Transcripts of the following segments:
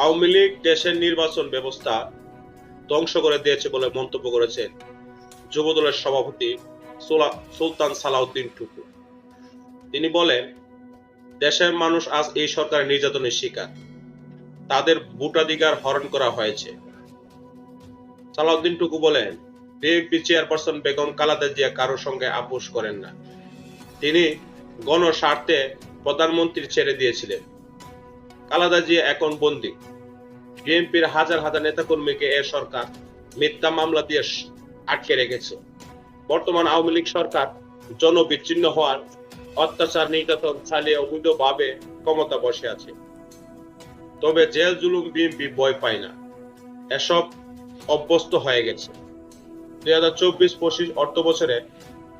আওয়ামী লীগ দেশের নির্বাচন ব্যবস্থা ধ্বংস করে দিয়েছে বলে মন্তব্য করেছেন যুবদলের সভাপতি সুলতান সালাউদ্দিন টুকু। তিনি বলেন, দেশের মানুষ আজ এই সরকারের নির্যাতনের শিকার। তাদের ভোটাধিকার হরণ করা হয়েছে। সালাউদ্দিন টুকু বলেন, বিএনপি চেয়ারপারসন বেগম কালাদা জিয়া কারোর সঙ্গে আপোষ করেন না। তিনি গণস্বার্থে প্রধানমন্ত্রী ছেড়ে দিয়েছিলেন। কালাদা জিয়া এখন বন্দী। বিএনপির হাজার হাজার নেতাকর্মীকে এ সরকার মিথ্যা মামলা দিয়ে আটকে রেখেছে। বর্তমান আওয়ামী লীগ সরকার জনবিচ্ছিন্ন হওয়ার অত্যাচার, নির্যাতন চালিয়ে অবৈধভাবে ক্ষমতা বসে আছে। তবে জেল জুলুম বিএনপি ভয় পায় না। এসব অভ্যস্ত হয়ে গেছে। দুই হাজার চব্বিশ পঁচিশ অর্থ বছরে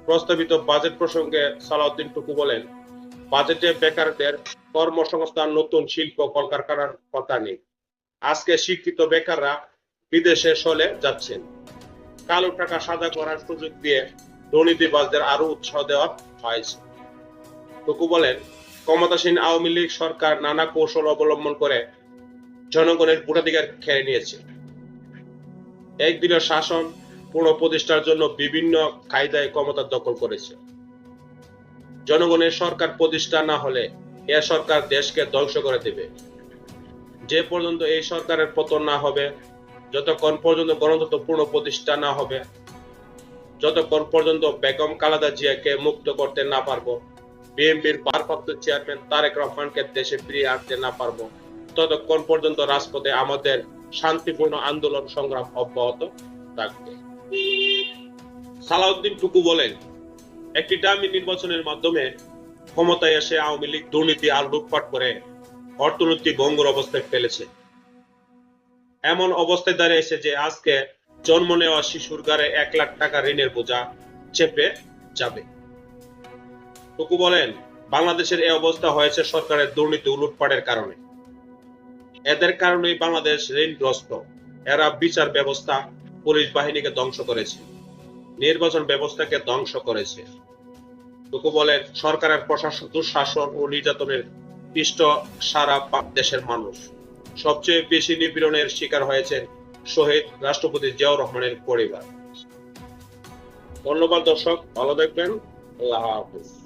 প্রস্তাবিত বাজেট প্রসঙ্গে সালাউদ্দিন টুকু বলেন বাজেটে বেকারদের কর্মসংস্থান, নতুন শিল্প, কলকারখানার কথা নেই। আজকে শিক্ষিত বেকাররা বিদেশে চলে যাচ্ছেন। কালো টাকা সাদা করার সুযোগ দিয়ে দুর্নীতিবাজদের আরও উৎসাহ দেওয়া হয়েছে। টুকু বলেন, ক্ষমতাসীন আওয়ামী লীগ সরকার নানা কৌশল অবলম্বন করে জনগণের ভোটাধিকার খেয়ে নিয়েছে। একদিনের শাসন পুনঃপ্রতিষ্ঠার জন্য বিভিন্ন কায়দায় ক্ষমতা দখল করেছে। জনগণের সরকার প্রতিষ্ঠা না হলে এ সরকার দেশকে ধ্বংস করে দেবে। যে পর্যন্ত এই সরকারের পতন না হবে, যতক্ষণ পর্যন্ত গণতন্ত্র পূর্ণ প্রতিষ্ঠা না হবে, যতক্ষণ পর্যন্ত বেগম কালাদা জিয়াকে মুক্ত করতে না পারব, বিএনপির ভারপ্রাপ্ত চেয়ারম্যান তারেক রহমানকে দেশে ফিরিয়ে আনতে না পারব, ততক্ষণ পর্যন্ত রাজপথে আমাদের শান্তিপূর্ণ আন্দোলন সংগ্রাম অব্যাহত থাকবে। সালাউদ্দিন টুকু বলেন একটি ডামি নির্বাচনের মাধ্যমে ক্ষমতায় এসে আওয়ামী লীগ দুর্নীতি আর লুটপাট করে অর্থনীতি ভঙ্গুর অবস্থায় ফেলেছে। এমন অবস্থায় দাঁড়িয়েছে যে আজকে জন্ম নেওয়া শিশুর গাড়ে এক লাখ টাকা ঋণের বোঝা চেপে যাবে। টুকু বলেন, বাংলাদেশের এই অবস্থা হয়েছে সরকারের দুর্নীতি লুটপাটের কারণে। এদের কারণেই বাংলাদেশ ঋণগ্রস্ত। এরা বিচার ব্যবস্থা, পুলিশ বাহিনীকে ধ্বংস করেছে। নির্বাচন ব্যবস্থাকে ধ্বংস করেছে। টুকু বলেন, সরকারের প্রশাসন দুঃশাসন ও নির্যাতনের পৃষ্ঠ সারা দেশের মানুষ। সবচেয়ে বেশি নিপীড়নের শিকার হয়েছেন শহীদ রাষ্ট্রপতি জিয়াউর রহমানের পরিবার। ধন্যবাদ দর্শক, ভালো দেখবেন। আল্লাহ হাফিজ।